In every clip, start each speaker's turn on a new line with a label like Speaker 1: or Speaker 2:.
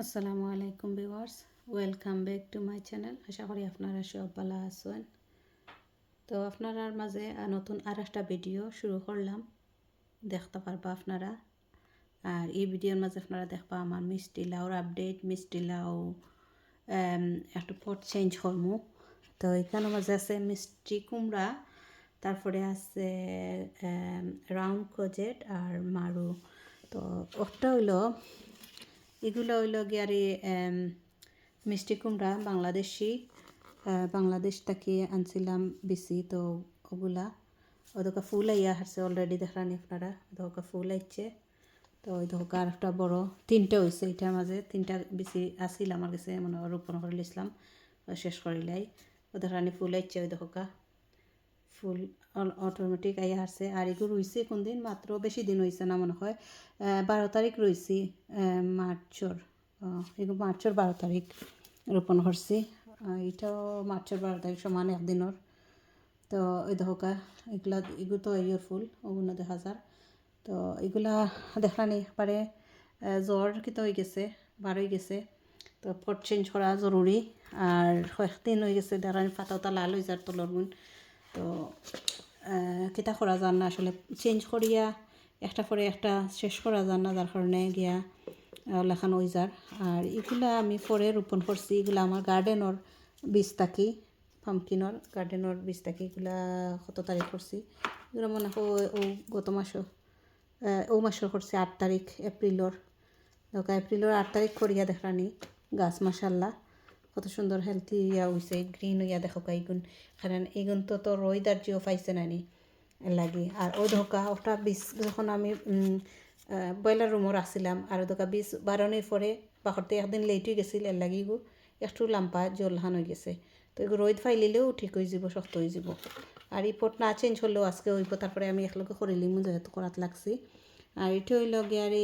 Speaker 1: আসসালামু আলাইকুম viewers, welcome back to my channel. আশা করি আপনারা সব ভালো আছেন। তো আপনার মাঝে নতুন আর একটা ভিডিও শুরু করলাম। দেখতে পারবা আপনারা। আর এই ভিডিওর মাঝে আপনারা দেখবা আমার মিষ্টি লাউর আপডেট, মিষ্টি লাউ একটু পট চেঞ্জ করমু। তো এখানের মাঝে আছে মিষ্টি কুমড়া, তারপরে আছে রাউন্ড কোজেট আর মারু তো ওটা হইল এগুলো হইল গিয়ারি মিষ্টি কুমড়া, বাংলাদেশি বাংলাদেশ থেকে আনছিলাম বেশি, তো ওগুলা ওদকা ফুল আইয়া হারছে অলরেডি দেখলানি আপনারা ওদকা ফুল আইছে, তো ওই ধোকা আর একটা বড়, তিনটা হয়েছে এটার মাঝে, তিনটা বেশি আসিল আমার কাছে মানে রোপণ করে লিছিলাম, শেষ করিলাই, ওদের রানি ফুল আইছে ওই ধোকা। ফুল অটোমেটিক আইয়া আসছে। আর এগুলো রইছে কোন দিন মাত্র বেশি দিন হয়েছে না মনে হয়। বারো তারিখ রয়েছি মার্চর। এগুলো মার্চর বারো তারিখ রোপণ করছি। এটাও মার্চর বারো তারিখ সমান একদিনের। তো ওই দেখা এগুলা এগুলো তো ইয়ের ফুল ওগুলো দেখা যার তো এগুলা একবারে আহ, জ্বর কিতো হয়ে গেছে বার হয়ে গেছে। তো পট চেঞ্জ করা জরুরি। আর কয়েকদিন হয়ে গেছে দেখানি পাতাটা লাল হয়ে যার তলর গুণ তো কিতা করা যান না আসলে চেঞ্জ করিয়া একটা পরে একটা শেষ করা যান না যার কারণে গিয়া লেখান ওই যার আর এগুলা আমি পরে রোপণ করছি এগুলা আমার গার্ডেনর বীজ থাকি পাম্পকিনর গার্ডেনর বীজ থাকি এগুলা কত তারিখ করছি এগুলো মনে হয় ও গত মাসও ও মাসের করছি আট তারিখ এপ্রিলর এপ্রিলের আট তারিখ করিয়া দেখরানি গাছ মাসাল্লাহ কত সুন্দর হেলথি ইয়া হইছে গ্রিন হইয়া দেখো এইগুন কারণ এইগুন তো তো রোহিদার জিও পাইছে নানি। লাগি। আর ও ধোকা ওটা বিষ যখন আমি ব্রয়লার রুমর আসছিলাম আর দোকা বিষ বারণের পরে বাকরতে একদিন লেট হয়ে গেছিল এর লাগি গো একটু লাম্পা জলহান হয়ে গেছে। তো এগুলো রোদ ফাইলিলেও ঠিক হয়ে যাব, শক্ত হয়ে যাব। আর এই পট না চেঞ্জ হলেও আজকে হইব তারপরে আমি একলগে করিলিম যেহেতু করাত লাগছি। আর এটা হইল গিয়ে আর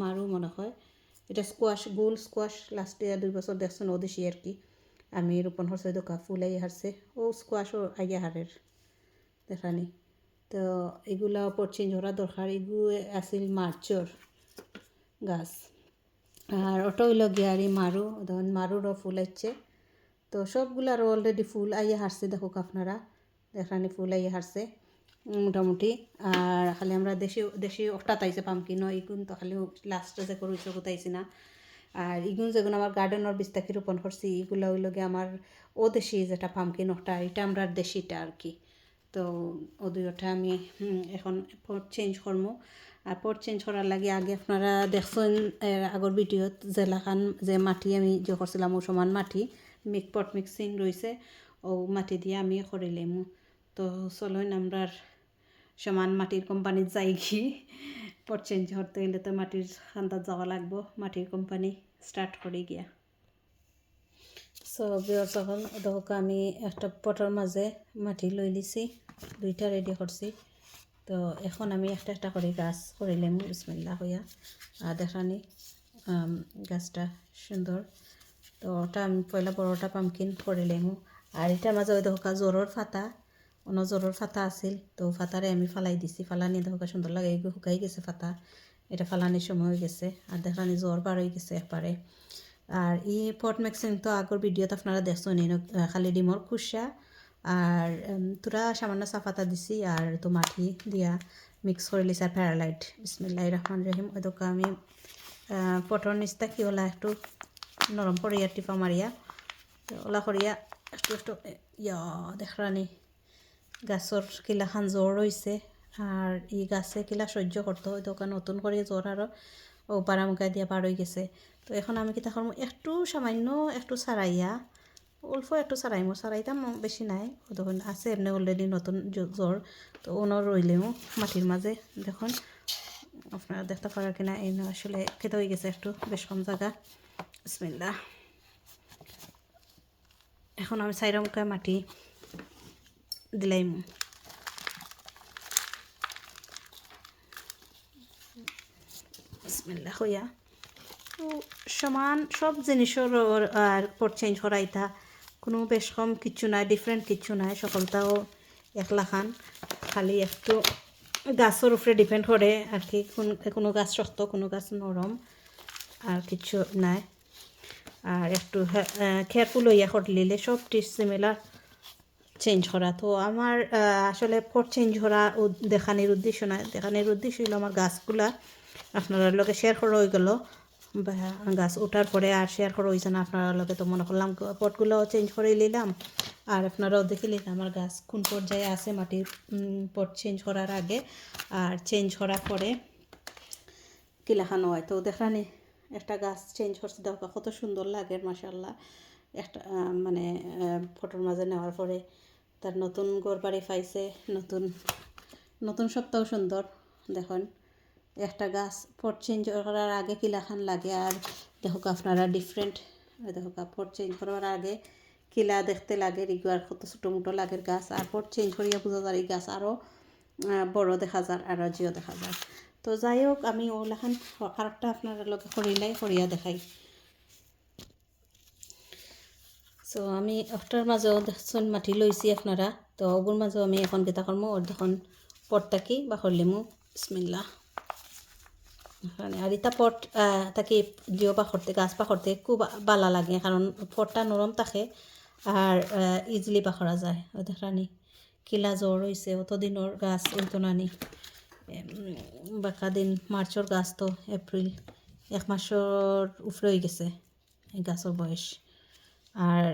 Speaker 1: মারু মনে হয়। এটা স্কোয়াশ গোল স্কোয়াশ লাস্টে দুই বছর দেখছেন ও দেশি আর কি? আমি রোপণ হরছে দোকা ফুল আই হারছে। ও স্কোয়াশও আইয়া হারের। দেখানি তো এগুলা ওপর চেঞ্জ করা দরকার। এগুলো আছিল মার্চর গাছ। আর ওটা হইল গিয়ারি মারু। তখন মারুরও ফুল আইছে। তো সবগুলারও অলরেডি ফুল আইয়া হারছে। দেখুক আপনারা। দেখানি ফুল আইয়া হারছে। মোটামুটি। আর খালি আমরা দেশি দেশি অটা তাইছে পামকিন ইগুন তো খালি লাস্টে যে করুছে কোথাইছি না। আর ইগুন যেগুলো আমার গার্ডেনের বিস্তাকি রোপণ করছি এগুলো হইল গিয়ে আমার ও দেশি যেটা পামকিন ওটা এটা আমরা দেশিটা আর কি তো ও দুইটা আমি এখন পট চেঞ্জ করব আর পট চেঞ্জ করার লাগে আগে আপনারা দেখছেন আগর ভিডিওত জেলাখান যে মাটি আমি যে করছিলাম ও সমান মাটি মিক পট মিক্সিং রয়েছে ও মাটি দিয়ে আমি করিলাম তো চলুন আমরার সমান মাটির কোম্পানিত যাই কি পট চেঞ্জ করতে গেলে তো মাটির খান্দাত যাওয়া লাগবো, মাটির কোম্পানি স্টার্ট করে গিয়া। সো বিয়র যখন দেখক আমি একটা পটর মাঝে মাটি লই লিছি, দুইটা রেডি করছি। তো এখন আমি একটা একটা করে গাছ করিলাম বিসমিল্লা হইয়া। দেখানি গাছটা সুন্দর। তো ওটা আমি পয়লা বড়টা পামকিন করিলাম আর এটার মাঝে ওই দেখা জ্বরের ফাতা অন্য জ্বরের ফাতা আছিল, তো ফাতারে আমি ফালাই দিছি ফালানি দেখা সুন্দর লাগে শুকাই গেছে ফাতা এটা ফালানির সময় হয়ে গেছে আর দেখানি জ্বর বার হয়ে গেছে একবারে আর ই পট মিক্সিং তো আগর ভিডিওত আপনারা দেখছেন খালি ডিমর খুসা আর তোরা সামান্য চাফাতা দিছি আর তো মাটি দিয়া মিক্স করে লিছি আর প্যারালাইট বিসমিল্লাহ রহমান রহিম ওই আমি পটর নিচটা কি ওলা একটু নরম করিয়া টিপা মারিয়া ওলা করিয়া একটু একটু ইয়া দেখরানি গাছর কিলা খান জ্বর রয়েছে আর ই গাছে কিলা সহ্য করতো ওই দোকান নতুন করে জ্বর আরও ও পাড়ামুখা দিয়া পার হয়ে গেছে। তো এখন আমি কিতা করব একটু সামান্য একটু সারাইয়া অল্প একটু সারাইমো সারাইতাম বেশি নাই তখন আছে এমনি অলরেডি নতুন জ্বর তো ওনো রইলেও মাটির মাঝে দেখুন আপনারা দেখতে পারার কিনা, এই আসলে খেতে হয়ে গেছে একটু বেশ কম জায়গা বিসমিল্লা এখন আমি সাইরমকা মাটি। দিলাইম বিসমিল্লা হইয়া তো সমান, সব জিনিসের পর চেঞ্জ করা ইতা কোনো বেশ কম কিছু নাই ডিফারেন্ট কিছু নাই সকলটাও একলা খান। খালি একটু গাছের উপরে ডিপেন্ড করে আর কি, কোন গাছ শক্ত, কোনো গাছ নরম, আর কিছু নাই। আর একটু কেয়ারফুল হইয়া করলিলে সব টিস সিমিলার চেঞ্জ করা। তো আমার আসলে পট চেঞ্জ করা দেখানির উদ্দেশ্য না দেখানির উদ্দেশ্য হলো আমার গাছগুলা আপনারা লোকে শেয়ার করা হয়ে গেল। গাছ ওঠার পরে আর শেয়ার করা হয়েছে না, আপনারা লোকে তো মনে করলাম পটগুলোও চেঞ্জ করে নিলাম আর আপনারাও দেখে নিলাম আমার গাছ কোন পর্যায়ে আছে মাটির পট চেঞ্জ করার আগে। আর চেঞ্জ করার পরে কি লেখানো হয়? তো দেখানি একটা গাছ চেঞ্জ করছে, দেখা কত সুন্দর লাগে মাসাল্লাহ একটা মানে ফটোর মাঝে নেওয়ার পরে তার নতুন ঘর বাড়ি পাইছে, নতুন নতুন সপ্তাহ সুন্দর, দেখুন। একটা গাছ পট চেঞ্জ করার আগে কিলাখান লাগে আর দেখো আপনারা ডিফারেন্ট দেখো পট চেঞ্জ করার আগে কিলা দেখতে লাগে রিগু আর কত ছোটো মোটো লাগে গাছ। আর পট চেঞ্জ করিয়া বোঝা যায় এই গাছ আরও বড় দেখা যায় আর জিও দেখা যায় তো যাই হোক, আমি ওলাখান আরেকটা আপনার লগে করিলাই, করিয়া দেখাই। সো আমি ওটার মাঝেও দেখছেন মাটি লইছি আপনারা। তো ওগুর মাঝেও আমি এখন কেতা করব ওর দেখুন পটটাকি বা করলিমু বিসমিল্লা এখানে আর ইতা পট তাকে জিও পাখরতে গাছ পাখরতে খুব বালা লাগে কারণ পটটা নরম থাকে আর ইজিলি পাখরা যায়। ও দেখানি কিলা জ্বর হয়েছে অতদিনের গাছ ওইতো নানি বাকা দিন মার্চর গাছ তো এপ্রিল এক মাসর উপরে হয়ে গেছে, এই গাছের বয়স। আর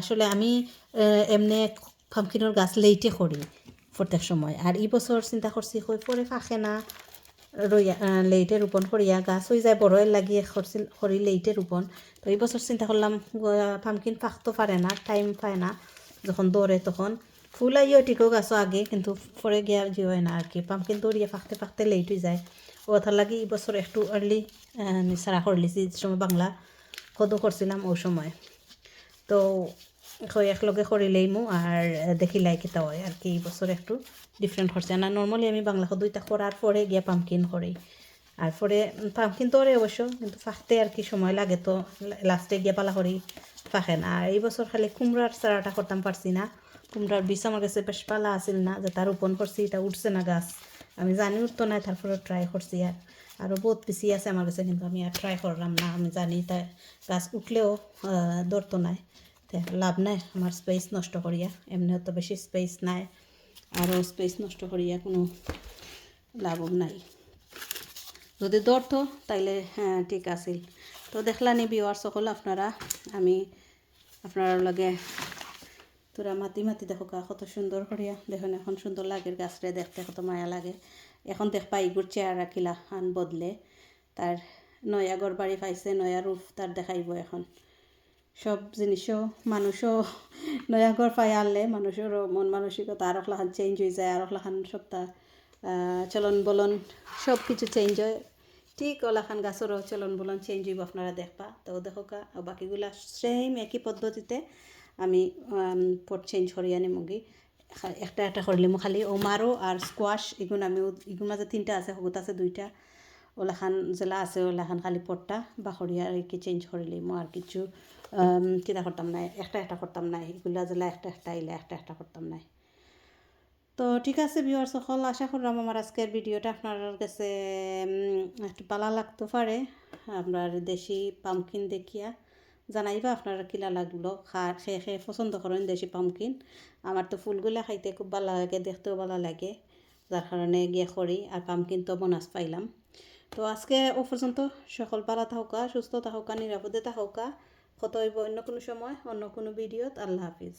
Speaker 1: আসলে আমি এমনি পামকিনের গাছ লেইটে করি প্রত্যেক সময়। আর এই বছর চিন্তা করছি কই পরে ফাঁকে না রইয়া লেইটে রোপণ করিয়া গাছ হয়ে যায় বড় লাগিয়ে করছিল করি লেইটে রোপণ তো এই বছর চিন্তা করলাম পামকিন ফাঁকতে পারে না টাইম পায় না, যখন দৌড়ে তখন। ফুল আইও টিকো গাছও আগে, কিন্তু পরে গিয়া যে হয় না আর কি পামকিন দৌড়িয়ে ফাঁকতে ফাঁকতে লেট হয়ে যায়। ও তার লাগে এই বছর একটু আর্লি সারা করলিছি সময় বাংলা কদও করছিলাম ওই সময়। তো হয় একলগে করিলেই মো আর দেখিলাই কেতা হয় আর কি এই বছর একটু ডিফারেন্ট হচ্ছে না নর্মালি আমি বাংলা দুইটা করার পরে গিয়া পামকিন করি আর পরে পামকিন তো ওরে অবশ্য কিন্তু ফাঁকতে আর কি সময় লাগে তো লাস্টে গিয়া পালা করি ফাঁকে না। আর এই বছর খালি কুমড়ার চারাটা করতাম পারছি না। কুমড়ার বীজ আমার কাছে বেশ পালা আছিল না, যে তার রোপণ করছি এটা উঠছে না গাছ। আমি জানি উঠতো না তারপরে ট্রাই করছি আর। আরও বহুত বেশি আছে আমার কাছে, কিন্তু আমি আর ট্রাই করলাম না। আমি জানি তা গাছ উঠলেও ধরতো নাই। তে লাভ নাই, আমার স্পেস নষ্ট করিয়া। এমনিও তো বেশি স্পেস নাই। আরও স্পেস নষ্ট করিয়া কোনো লাভও নাই। যদি ধরতো, তাইলে হ্যাঁ ঠিক আছিল। তো দেখলানি বিওয়ার সকল, আপনারা, আমি আপনার লগে তোরা মাতি মাতি দেখো গা, কত সুন্দর করিয়া। দেখুন এখন সুন্দর লাগে গাছরে দেখতে, কত মায়া লাগে। এখন দেখ পাই ইগুর চেহারা কিলা খান বদলে। তার নয়া ঘর বাড়ি পাইছে, নয়া রূপ তার দেখাইব এখন। সব জিনিসও, মানুষও নয়া ঘর পাই আনলে মানুষেরও মন মানসিকতা আরও লাখান চেঞ্জ হয়ে যায়, আরও লাখান সপ্তাহ চলন বলন সব কিছু চেঞ্জ হয়। ঠিক ওলাখান গাছেরও চলন বলন চেঞ্জ হইব, আপনারা দেখবা। তো দেখো কা বাকিগুলা সেম একই পদ্ধতিতে আমি পট চেঞ্জ করি আনি মুগি একটা একটা করলে মো খালি ওমারো আর স্কোয়াশ এগুন আমি এগুন মাঝে তিনটা আছে হগুত আছে দুইটা। ওলাখান জেলা আছে, ওলাখান খালি পটটা বাখরিয়া আর কি চেঞ্জ করিলি মো আর কিছু কিতা করতাম নাই, একটা একটা করতাম নাই এগুলা জেলা একটা একটা আইলে একটা একটা করতাম নাই। তো ঠিক আছে ভিউয়ার সকল, আশা করলাম আমার আজকের ভিডিওটা আপনার কাছে একটু ভালো লাগতে পারে আপনার দেশি পামকিন দেখিয়া। জানাইবা আপনারা কিলা লাগল? খা খেয়ে খেয়ে পছন্দ করেন দেশি পামকিন আমার তো ফুলগুলা খাইতে খুব ভালো লাগে, দেখতেও ভালো লাগে। যার কারণে গিয়ে করি আর পামকিন তো বোনাস পাইলাম। তো আজকে ও পর্যন্ত সকল ভালো থাকা, সুস্থ থাকা নিরাপদে থাকা। কত হইব অন্য কোনো সময়, অন্য কোনো ভিডিওত আল্লাহ হাফিজ।